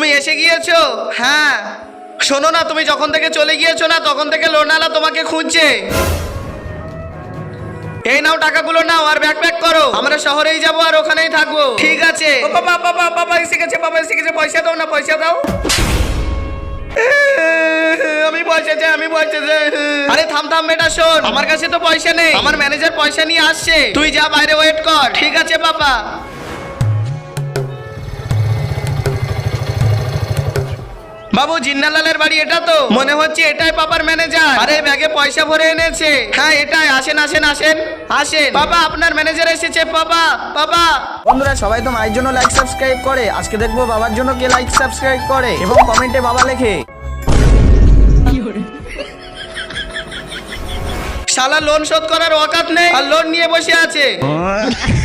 তুমি এসে গিয়েছো? হ্যাঁ। শোনো না তুমি যখন থেকে চলে গিয়েছো না তখন থেকে লোনালা তোমাকে খুঁজছে। এই নাও টাকাগুলো নাও আর ব্যাক প্যাক করো। আমরা শহরেই যাব আর ওখানেই থাকব। ঠিক আছে। ও বাবা বাবা বাবা এসে গেছে বাবা এসে গেছে। পয়সা দাও না পয়সা দাও। আমি পয়সা চাই আমি পয়সা চাই। আরে থাম থাম বেটা শোন। আমার কাছে তো পয়সা নেই। আমার ম্যানেজার পয়সা নিয়ে আসছে। তুই যা বাইরে ওয়েট কর। ঠিক আছে বাবা। বাবু জিন্নালালের বাড়ি এটা তো। মনে হচ্ছে এটাই বাবার ম্যানেজার আরে ব্যাগে পয়সা ভরে এনেছে। হ্যাঁ এটাই। আসেন আসেন আসেন। আসেন। বাবা আপনার ম্যানেজার এসেছে বাবা বাবা। বন্ধুরা সবাই তো মায়ের জন্য লাইক সাবস্ক্রাইব করে। আজকে দেখব বাবার জন্য কে লাইক সাবস্ক্রাইব করে এবং কমেন্টে বাবা লেখে। শালা লোন শোধ করার অকাত নেই আর লোন নিয়ে বসে আছে।